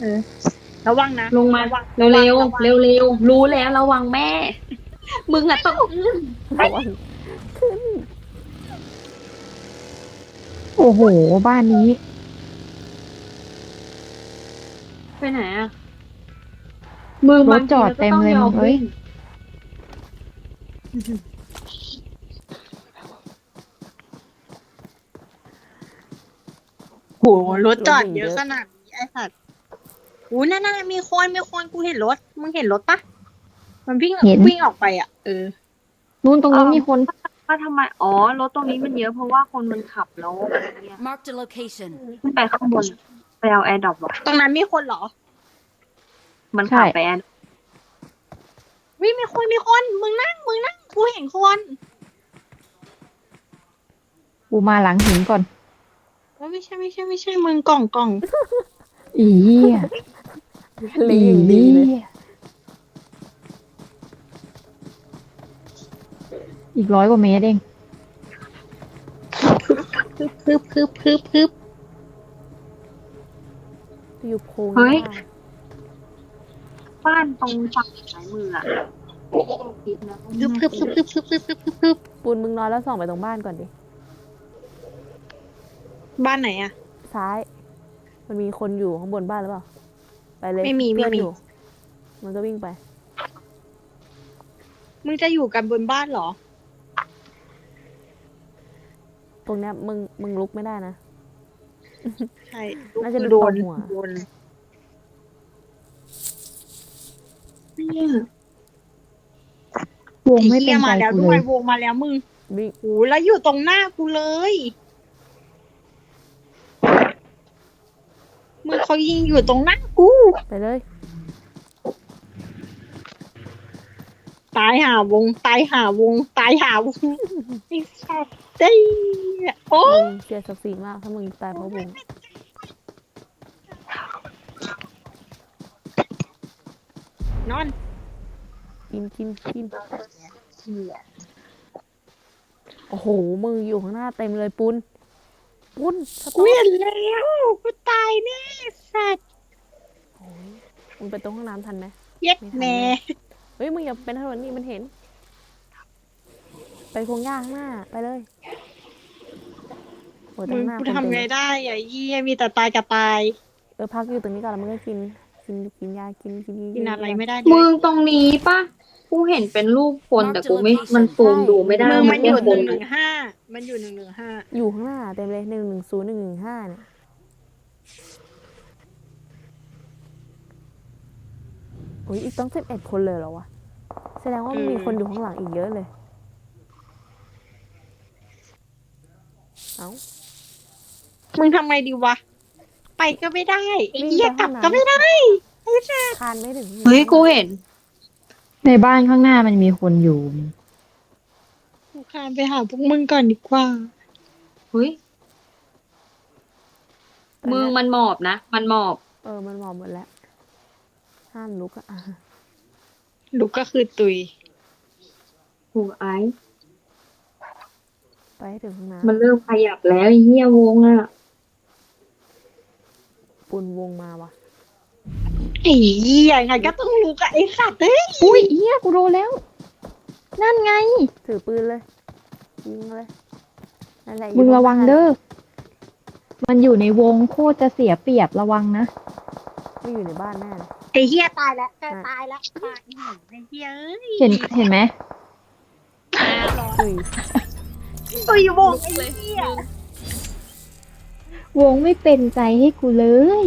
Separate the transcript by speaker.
Speaker 1: เออระวังนะ
Speaker 2: ลงมา
Speaker 1: ระวัง
Speaker 2: เร็วเร็ว
Speaker 1: ระวัง
Speaker 2: เร็วเร็วๆรู้แล้วระวังแม่ มึงอะต้อง
Speaker 3: ระวังขึ้น
Speaker 4: โอ้โห บ้านนี้
Speaker 2: ไปไหนอะมึง
Speaker 4: รถ
Speaker 2: บางที
Speaker 4: จอดเต็มเลย
Speaker 2: ราก็
Speaker 4: มึงเอ้ย
Speaker 2: วิ่ง
Speaker 1: โหรถจอดเยอะขนาดนี้ไอ้สัตว์โอ้นั่นน่ะมีคนมีคนกูเห็นรถ มึงเห็นรถปะมันวิ่ง
Speaker 4: เห็น
Speaker 1: วิ่งออกไปอะเออ
Speaker 4: นู่นตรงนู้นมีคน
Speaker 2: ว่าทำไม อ๋อ รถตรงนี้มันเยอะเพราะว่าคนมันขับแล้วเนี่ย
Speaker 5: Marked a location.
Speaker 2: ขึ้นไปข้างบน ไปเอาแอร์ดรอปวะ
Speaker 1: ตรงนั้นมีคนเหรอ
Speaker 2: มันขับไปแอร์
Speaker 1: วิมีคนมีคน มึงนั่งมึงนั่งกูเห็นคน
Speaker 4: กูมาหลังหินก่อน
Speaker 1: ว่าไม่ใช่ไม่ใช่ไม่ใช่มึงกล่องกล่อง
Speaker 4: อีเหี้ย
Speaker 3: ลี
Speaker 4: อี
Speaker 3: อย่างดีเลย
Speaker 4: เหี้ยอีกร้อยกว่าเมตรเอง
Speaker 1: พึบพึบพึบพึบพึบ
Speaker 3: อยู่โพรง
Speaker 2: เฮ้ย
Speaker 3: หน้า
Speaker 2: บ้านตรงฝั่งซ้ายมืออะ
Speaker 1: พึบพึบพึบพึบพึบพึบพึบพึบพึบ
Speaker 3: ปูนมึงนอนแล้วส่องไปตรงบ้านก่อนดิ
Speaker 1: บ้านไหนอะ
Speaker 3: ซ้าย มันมีคนอยู่ข้างบนบ้านหรือเปล่า ไปเลย
Speaker 1: ไม่มี
Speaker 3: เพื่อน
Speaker 1: ไม่มี
Speaker 3: อยู่ มันก็วิ่งไป
Speaker 1: มึงจะอยู่กันบนบ้านเหรอ
Speaker 3: ตรงเนี้ยมึงมึงลุกไม่ได้นะ
Speaker 1: ใช่
Speaker 3: น่าจะ
Speaker 1: คือ
Speaker 3: โด
Speaker 1: โด
Speaker 3: น
Speaker 1: น
Speaker 3: หัว
Speaker 1: โดน
Speaker 4: วงไม่
Speaker 1: ไอ้
Speaker 4: เป็
Speaker 1: เหี้
Speaker 4: น
Speaker 1: ย
Speaker 4: ใจ
Speaker 1: มาแล้ว
Speaker 4: กู
Speaker 1: ด้
Speaker 4: เล
Speaker 1: วย
Speaker 4: ย
Speaker 1: วงมาแล้วมึง
Speaker 3: วิ่ง
Speaker 1: โอ้แล้วอยู่ตรงหน้ากูเลย มึงเขายิงอยู่ตรงหน้ากู
Speaker 3: ไปเลย
Speaker 1: ตายหาวง ตายหาวง ตายหาวงไอ้สัตว์ได้โอ้
Speaker 3: มึงเสียศักดิ์ศรีมากถ้ามึงตายเพราะวง
Speaker 1: นอน
Speaker 3: กินกินกินโอ้โหมึงอยู่ข้างหน้าเต็มเลยปุน ปุนส
Speaker 1: กู
Speaker 3: ต๊อป
Speaker 1: เห็นแล้วกูตายแน่สัตว์
Speaker 3: โอ้ยมึงไปตรงห้องน้ำทันไหม
Speaker 1: เย็ดแม่
Speaker 3: เฮ้ยมึงอย่าเป็นถนนนี่มันเห็น ไปพงหญ้าข้างหน้า ไปเลยโอ้ย
Speaker 1: มึ
Speaker 3: ข้าง
Speaker 1: ง
Speaker 3: หน้า
Speaker 1: กู
Speaker 3: คน
Speaker 1: ทำ
Speaker 3: เต็ม
Speaker 1: ไงได้อะเยี่ยมีแต่ตายกับตาย
Speaker 3: เออพักอยู่ตรงนี้ก่อนแล้วมึงก็กิน กินกินยากินกิน
Speaker 1: กินอะไรไม่ได้เล
Speaker 2: มึ
Speaker 1: ย
Speaker 2: งตรงนี้ปะ กูเห็นเป็นรูปคนแต่กูไม่ มันซูมดูไม่ได้
Speaker 1: มึง
Speaker 2: ว่า
Speaker 1: มัน
Speaker 2: เป็
Speaker 1: อนยู่
Speaker 2: ค
Speaker 1: หนึ่
Speaker 2: น
Speaker 1: งหนึ่งห้ามันอยู่หนึ่งหนึ่งห้า
Speaker 3: อยู่ข้างหน้าเต็มเลยหนึ่งหนึ่งศูนย์หนึ่งหนึ่งห้าเนี่ยโอ้ยอีกต้องสิบเอ็ดคนเลยเหรอวะ แสดงว่ามันมีคนอยู่ข้างหลังอีกเยอะเลย เอ้า
Speaker 1: มึงทำไงดีวะ ไปก็ไม่ได้ไอ้
Speaker 3: วิ่ง
Speaker 1: เหี้ย
Speaker 3: ไป
Speaker 1: กลับ
Speaker 3: ข้างใน
Speaker 1: ก็ไม่ได้
Speaker 3: คานไม่ถึง
Speaker 2: เฮ้ยกูเห็น
Speaker 4: ในบ้านข้างหน้ามันมีคนอยู่
Speaker 1: กูคานไปหาพวกมึงก่อนดีกว่า
Speaker 2: เฮ้ยมึงมันหมอบนะ มันหมอบ
Speaker 3: เออ มันมองหมดแล้ว ห้ามลุกอะอะ
Speaker 1: ลูกก็คือตุย
Speaker 2: หูไอ้
Speaker 3: ไปให้ถึงข้างหน้า
Speaker 2: มันเริ่มขยับแล้วไอ้เหี้ยวงอะ
Speaker 3: ปุนวงมาวะ
Speaker 1: ไอ้เหี้ยไงก็ต้องลูกอะไอ้สัตว์เอ้ย
Speaker 4: อุ้ยเหี้ยกูโดนแล้ว นั่นไง
Speaker 3: ถือปืนเลยยิงเลยนั่นแหละ
Speaker 4: มึง
Speaker 3: ยู่
Speaker 4: ระวัง
Speaker 3: ข้า
Speaker 4: เด้อ มันอยู่ในวงโคตรจะเสียเปรียบระวังนะ
Speaker 3: ไม่อยู่ในบ้านแน่เลย
Speaker 1: ไอ้เหี้ยตายแล้วจะตายแล้วตายอื้อหือไอ้เหี้ยเอ้ย
Speaker 4: เห็นเห็นไหม
Speaker 3: อุ้ย
Speaker 1: ตุยวงไอ้เหี้ย
Speaker 4: วงไม่เป็นใจให้กูเลย